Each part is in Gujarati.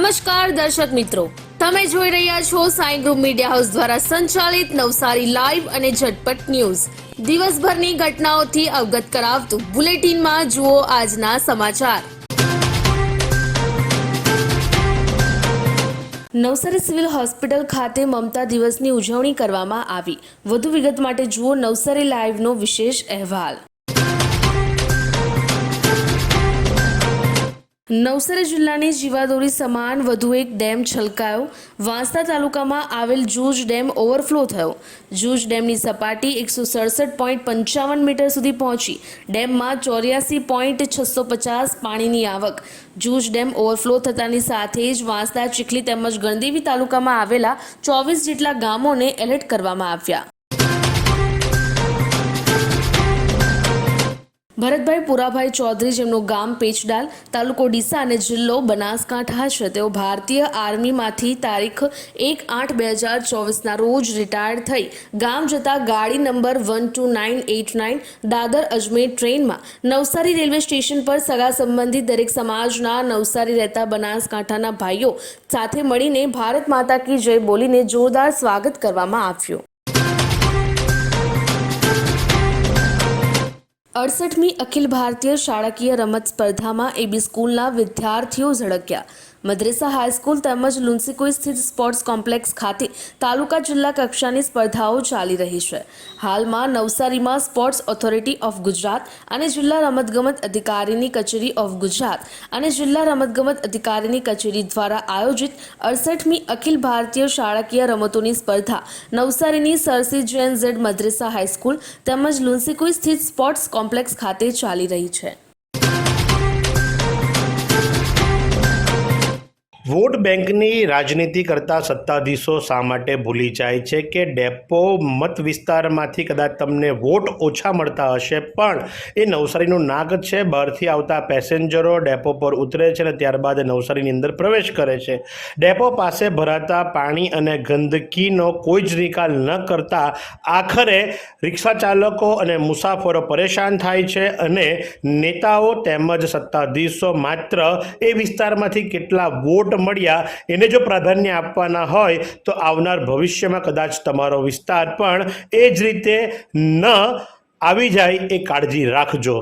નમસ્કાર દર્શક મિત્રો. તમે જોઈ રહ્યા છો સાઈ ગ્રુપ મીડિયા હાઉસ દ્વારા સંચાલિત નવસારી લાઈવ અને ઝટપટ ન્યૂઝ. દિવસભરની ઘટનાઓથી અવગત કરાવતું બુલેટિનમાં જુઓ આજના સમાચાર. નવસારી સિવિલ હોસ્પિટલ ખાતે મમતા દિવસની ઉજવણી કરવામાં આવી. વધુ વિગત માટે જુઓ નવસારી લાઈવનો વિશેષ અહેવાલ. નવસારી જિલ્લાની જીવાદોરી સમાન વધુ એક ડેમ છલકાયો. વાંસદા તાલુકામાં આવેલ જૂજ ડેમ ઓવરફ્લો થયો. જૂજ ડેમની સપાટી એકસો સડસઠ પોઈન્ટ પંચાવન મીટર સુધી પહોંચી. ડેમમાં ચોર્યાસી પોઈન્ટ છસો પચાસ પાણીની આવક. જૂજ ડેમ ઓવરફ્લો થતાની સાથે જ વાંસદા ચીખલી તેમજ ગણદેવી તાલુકામાં આવેલા ચોવીસ જેટલા ગામોને એલર્ટ કરવામાં આવ્યા. ભરતભાઈ પુરાભાઈ ચૌધરી જેમનું ગામ પેચડાલ તાલુકો ડીસા અને જિલ્લો બનાસકાંઠા છે. તેઓ ભારતીય આર્મીમાંથી તારીખ એક આઠ બે હજાર ચોવીસના રોજ રિટાયર્ડ થઈ. ગામ જતા ગાડી number one two nine eight nine Dadar Ajmer ટ્રેનમાં નવસારી રેલવે સ્ટેશન પર સગા સંબંધી દરેક સમાજના નવસારી રહેતા બનાસકાંઠાના ભાઈઓ સાથે મળીને ભારત માતા કી જય બોલીને જોરદાર સ્વાગત કરવામાં આવ્યું. અડસઠમી અખિલ ભારતીય શાળાકીય રમત સ્પર્ધામાં એબી સ્કૂલના વિદ્યાર્થીઓ ઝળક્યા. મદ્રેસા હાઈસ્કૂલ તેમજ લુન્સીકુઈ સ્થિત સ્પોર્ટ્સ કોમ્પ્લેક્સ ખાતે તાલુકા જિલ્લા કક્ષાની સ્પર્ધાઓ ચાલી રહી છે. હાલમાં નવસારીમાં સ્પોર્ટ્સ ઓથોરિટી ઓફ ગુજરાત અને જિલ્લા રમતગમત અધિકારીની કચેરી ઓફ ગુજરાત અને જિલ્લા રમતગમત અધિકારીની કચેરી દ્વારા આયોજિત અડસઠમી અખિલ ભારતીય શાળાકીય રમતોની સ્પર્ધા નવસારીની સરસી જેન ઝેડ મદ્રેસા હાઈસ્કૂલ તેમજ લુન્સીકુઈ સ્થિત સ્પોર્ટ્સ કોમ્પ્લેક્સ ખાતે ચાલી રહી છે. વોટ બેંકની રાજનીતિ કરતા સત્તાધીશો શા માટે ભૂલી જાય છે કે ડેપો મત વિસ્તારમાંથી કદાચ તમને વોટ ઓછા મળતા હશે, પણ એ નવસારીનું નાક છે. બહારથી આવતા પેસેન્જરો ડેપો પર ઉતરે છે અને ત્યારબાદ નવસારીની અંદર પ્રવેશ કરે છે. ડેપો પાસે ભરાતા પાણી અને ગંદકીનો કોઈ જ નિકાલ ન કરતા આખરે રિક્ષા ચાલકો અને મુસાફરો પરેશાન થાય છે અને નેતાઓ તેમજ સત્તાધીશો માત્ર એ વિસ્તારમાંથી કેટલા વોટ મળ્યા, એને જો પ્રાધાન્ય આપવાના હોય, તો આવનાર ભવિષ્યમાં કદાચ તમારો વિસ્તાર પણ એ જ રીતે ન આવી જાય એ કાળજી રાખજો.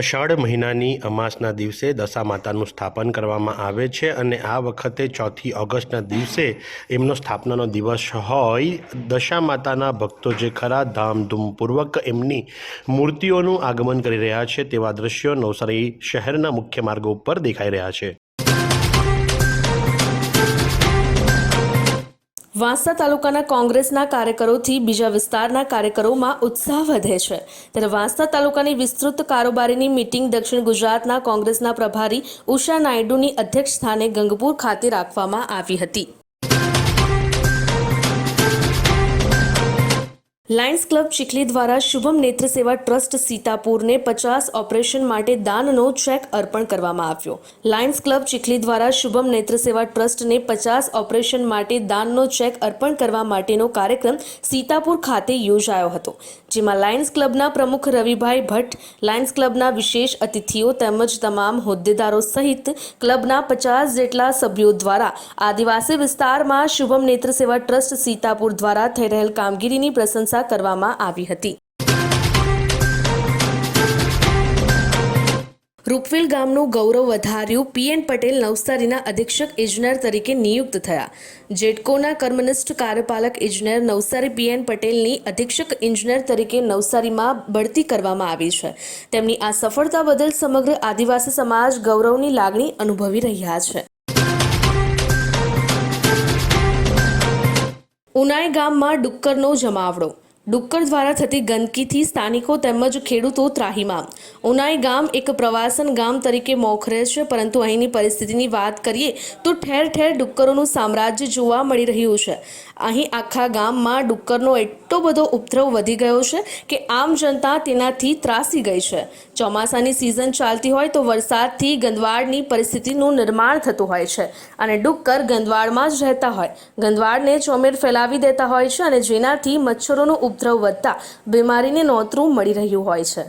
અષાઢ મહિનાની અમાસના દિવસે દશા માતાનું સ્થાપન કરવામાં આવે છે અને આ વખતે ચોથી ઓગસ્ટના દિવસે એમનો સ્થાપનાનો દિવસ હોય. દશા માતાના ભક્તો જે ખરા ધામધૂમપૂર્વક એમની મૂર્તિઓનું આગમન કરી રહ્યા છે તેવા દ્રશ્યો નવસારી શહેરના મુખ્ય માર્ગો ઉપર દેખાઈ રહ્યા છે. વાંસદા તાલુકાના કોંગ્રેસના કાર્યકરોથી બીજા વિસ્તારના કાર્યકરોમાં ઉત્સાહ વધે છે. ત્યારે વાંસદા તાલુકાની વિસ્તૃત કારોબારીની મિટિંગ દક્ષિણ ગુજરાતના કોંગ્રેસના પ્રભારી ઉષા નાયડુની અધ્યક્ષ સ્થાને ગંગપુર ખાતે રાખવામાં આવી હતી. લાયન્સ ક્લબ ચીખલી દ્વારા શુભમ નેત્ર સેવા ટ્રસ્ટ સીતાપુરને પચાસ ઓપરેશન માટે દાનનો ચેક અર્પણ કરવામાં આવ્યો. લાયન્સ ક્લબ ચીખલી દ્વારા શુભમ નેત્ર સેવા ટ્રસ્ટને પચાસ ઓપરેશન માટે દાનનો ચેક અર્પણ કરવા માટેનો કાર્યક્રમ સીતાપુર ખાતે યોજાયો હતો, જેમાં લાયન્સ ક્લબના પ્રમુખ રવિભાઈ ભટ્ટ, લાયન્સ ક્લબના વિશેષ અતિથિઓ તેમજ તમામ હોદ્દેદારો સહિત ક્લબના પચાસ જેટલા સભ્યો દ્વારા આદિવાસી વિસ્તારમાં શુભમ નેત્ર સેવા ટ્રસ્ટ સીતાપુર દ્વારા થઈ રહેલ કામગીરીની પ્રશંસા કરવામાં આવી હતી. રૂપવેલ ગામનું ગૌરવ વધાર્યું પીએન પટેલ નવસારીના અધિક્ષક ઇજનેર તરીકે નિયુક્ત થયા. જેટકોના કર્મનિષ્ઠ કાર્યપાલક ઇજનેર નવસારી પીએન પટેલની અધિક્ષક ઇજનેર તરીકે નવસારીમાં બઢતી કરવામાં આવી છે. તેમની આ સફળતા બદલ સમગ્ર આદિવાસી સમાજ ગૌરવની લાગણી અનુભવી રહ્યા છે. ઉનાઈ ગામમાં ડુક્કરનો જમાવડો ડુક્કર દ્વારા થતી ગંદકીથી સ્થાનિકો તેમજ ખેડૂતો ત્રાહીમામ. ઉનાઈ ગામ એક પ્રવાસન ગામ તરીકે મોખરે છે, પરંતુ અહીંની પરિસ્થિતિની વાત કરીએ તો ઠેર ઠેર ડુક્કરોનું સામ્રાજ્ય જોવા મળી રહ્યું છે. અહીં આખા ગામમાં ડુક્કરનો એટલો બધો ઉપદ્રવ વધી ગયો છે કે આમ જનતા તેનાથી ત્રાસી ગઈ છે. ચોમાસાની સિઝન ચાલતી હોય તો વરસાદથી ગંદવાડની પરિસ્થિતિનું નિર્માણ થતું હોય છે અને ડુક્કર ગંદવાડમાં જ રહેતા હોય. ગંદવાડને ચોમેર ફેલાવી દેતા હોય છે અને જેનાથી મચ્છરોનો ઉપદ્રવ વધતા બીમારીને નોતરું મળી રહ્યું હોય છે.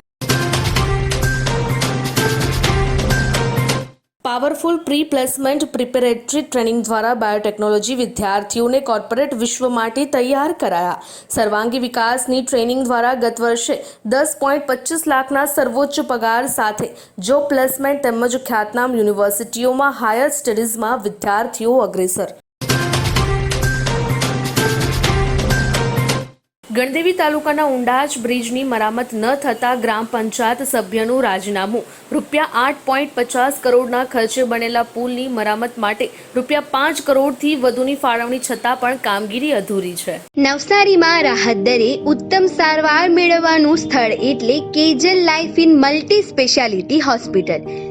Powerful pre placement preparatory training દ્વારા બાયોટેકનોલોજી વિદ્યાર્થીઓને કોર્પોરેટ વિશ્વ માટે તૈયાર કરાયા. સર્વાંગી વિકાસની ટ્રેનિંગ દ્વારા ગત વર્ષે દસ પોઈન્ટ પચીસ લાખના સર્વોચ્ચ પગાર સાથે જોબ પ્લેસમેન્ટ તેમજ ખ્યાતનામ યુનિવર્સિટીઓમાં હાયર સ્ટડીઝમાં વિદ્યાર્થીઓ અગ્રેસર. ગણદેવી તાલુકાના ઉંડાજ બ્રિજની મરામત ન થતા ગ્રામ પંચાયત સભ્યનું રાજીનામું. રૂપિયા આઠ પોઈન્ટ પચાસ કરોડના ખર્ચે બનેલા પુલની મરામત માટે રૂપિયા પાંચ કરોડથી વધુની ફાળવણી છતાં પણ કામગીરી અધૂરી છે. નવસારીમાં રાહત દરે ઉત્તમ સારવાર મેળવવાનું સ્થળ એટલે Kejal life in multi speciality hospital.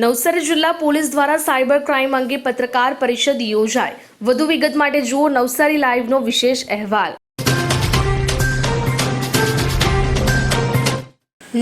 Navsari જિલ્લા પોલીસ દ્વારા સાયબર ક્રાઇમ અંગે પત્રકાર પરિષદ યોજાય વધુ વિગત માટે જુઓ નવસારી લાઈવનો વિશેષ અહેવાલ.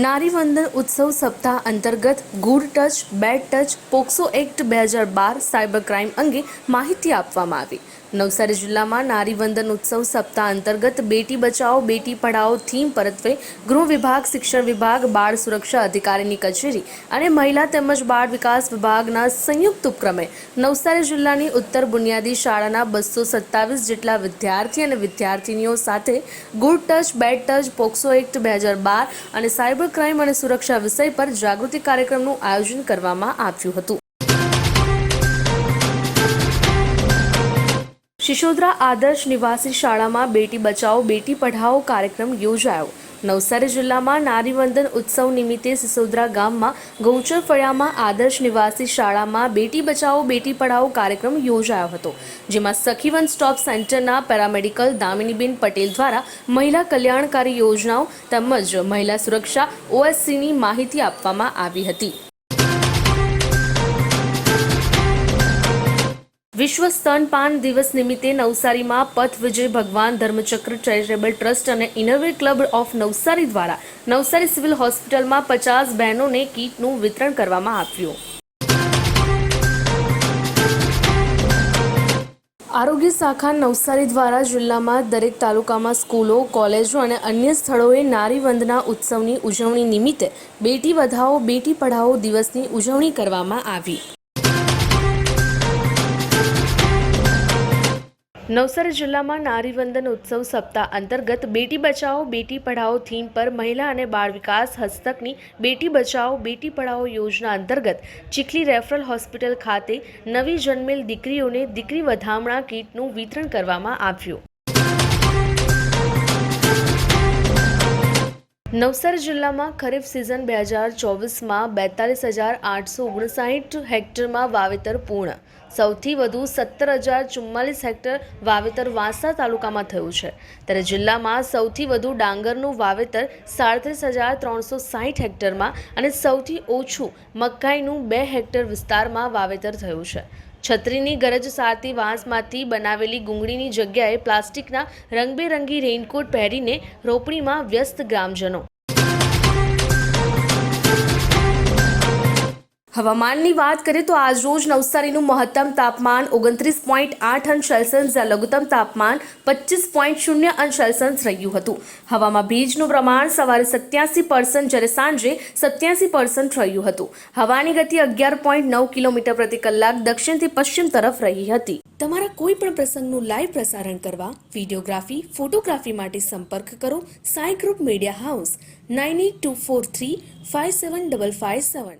નારીવંદન ઉત્સવ સપ્તાહ અંતર્ગત good touch, bad touch, POCSO act બે હજાર બાર સાયબર ક્રાઇમ અંગે માહિતી આપવામાં આવી. નવસારી જિલ્લામાં નારીવંદન ઉત્સવ સપ્તાહ અંતર્ગત બેટી બચાવો, બેટી પઢાઓ થીમ પરત્વે ગૃહ વિભાગ, શિક્ષણ વિભાગ, બાળ સુરક્ષા અધિકારીની કચેરી અને મહિલા તેમજ બાળ વિકાસ વિભાગના સંયુક્ત ઉપક્રમે નવસારી જિલ્લાની ઉત્તર બુનિયાદી શાળાના બસો સત્તાવીસ જેટલા વિદ્યાર્થી અને વિદ્યાર્થીનીઓ સાથે good touch, bad touch, POCSO act બે હજાર બાર અને સાયબર ક્રાઇમ અને સુરક્ષા વિષય પર જાગૃતિ કાર્યક્રમનું આયોજન કરવામાં આવ્યું હતું. શિશોદરા આદર્શ નિવાસી શાળામાં બેટી બચાવો, બેટી પઢાઓ કાર્યક્રમ યોજાયો. નવસારી જિલ્લામાં નારીવંદન ઉત્સવ નિમિત્તે સિસોદરા ગામમાં ગૌચર ફળિયામાં આદર્શ નિવાસી શાળામાં બેટી બચાવો, બેટી પઢાઓ કાર્યક્રમ યોજાયો હતો, જેમાં સખીવન સ્ટોપ સેન્ટરના પેરામેડિકલ દામિનીબેન પટેલ દ્વારા મહિલા કલ્યાણકારી યોજનાઓ તેમજ મહિલા સુરક્ષા, ઓએસસીની માહિતી આપવામાં આવી હતી. વિશ્વ સ્તનપાન દિવસ નિમિત્તે નવસારીમાં પથ વિજય ભગવાન ધર્મચક્ર ચેરિટેબલ ટ્રસ્ટ અને ઇનોવે ક્લબ ઓફ નવસારી દ્વારા નવસારી સિવિલ હોસ્પિટલમાં પચાસ બહેનોને કીટનું વિતરણ કરવામાં આવ્યું. આરોગ્ય શાખા નવસારી દ્વારા જિલ્લામાં દરેક તાલુકામાં સ્કૂલો, કોલેજો અને અન્ય સ્થળોએ નારી વંદના ઉત્સવની ઉજવણી નિમિત્તે બેટી વધાવો, બેટી પઢાઓ દિવસની ઉજવણી કરવામાં આવી. નવસારી જિલ્લામાં નારીવંદન ઉત્સવ સપ્તાહ અંતર્ગત બેટી બચાવો, બેટી પઢાઓ થીમ પર મહિલા અને બાળ વિકાસ હસ્તકની બેટી બચાવો, બેટી પઢાઓ યોજના અંતર્ગત ચીખલી રેફરલ હોસ્પિટલ ખાતે નવી જન્મેલ દીકરીઓને દીકરી વધામણા કીટનું વિતરણ કરવામાં આવ્યું. નવસારી જિલ્લામાં ખરીફ સિઝન બે હજાર ચોવીસમાં બેતાલીસ હજાર આઠસો ઓગણસાઠ હેક્ટરમાં વાવેતર પૂર્ણ. સૌથી વધુ સત્તર હજાર ચુમ્માલીસ હેક્ટર વાવેતર વાંસા તાલુકામાં થયું છે. ત્યારે જિલ્લામાં સૌથી વધુ ડાંગરનું વાવેતર સાડત્રીસ હજાર ત્રણસો સાઠ હેક્ટરમાં અને સૌથી ઓછું મકાઈનું બે હેક્ટર વિસ્તારમાં વાવેતર થયું છે. છત્રીની ગરજ સારતી વાંસમાંથી બનાવેલી ગુંગળીની જગ્યાએ પ્લાસ્ટિકના રંગબેરંગી રેઇનકોટ પહેરીને રોપણીમાં વ્યસ્ત ગ્રામજનો. હવામાનની વાત કરીએ તો આજ રોજ નવસારીનું મહત્તમ તાપમાન ઓગણત્રીસ પોઈન્ટ આઠ અંશ સેલ્સિયસ જ્યારે લઘુત્તમ તાપમાન પચીસ પોઈન્ટ શૂન્ય અંશ સેલ્સિયસ રહ્યું હતું. હવામાં ભેજનું પ્રમાણ સવારે સત્યાસી પર્સન્ટ જ્યારે સાંજે સત્યાસી પર્સન્ટ રહ્યું હતું. હવાની ગતિ અગિયાર પોઈન્ટ નવ કિલોમીટર પ્રતિ કલાક દક્ષિણથી પશ્ચિમ તરફ રહી હતી. તમારા કોઈ પણ પ્રસંગનું લાઈવ પ્રસારણ કરવા વિડીયોગ્રાફી, ફોટોગ્રાફી માટે સંપર્ક કરો Sai group media house, nine eight two four three five seven double five seven.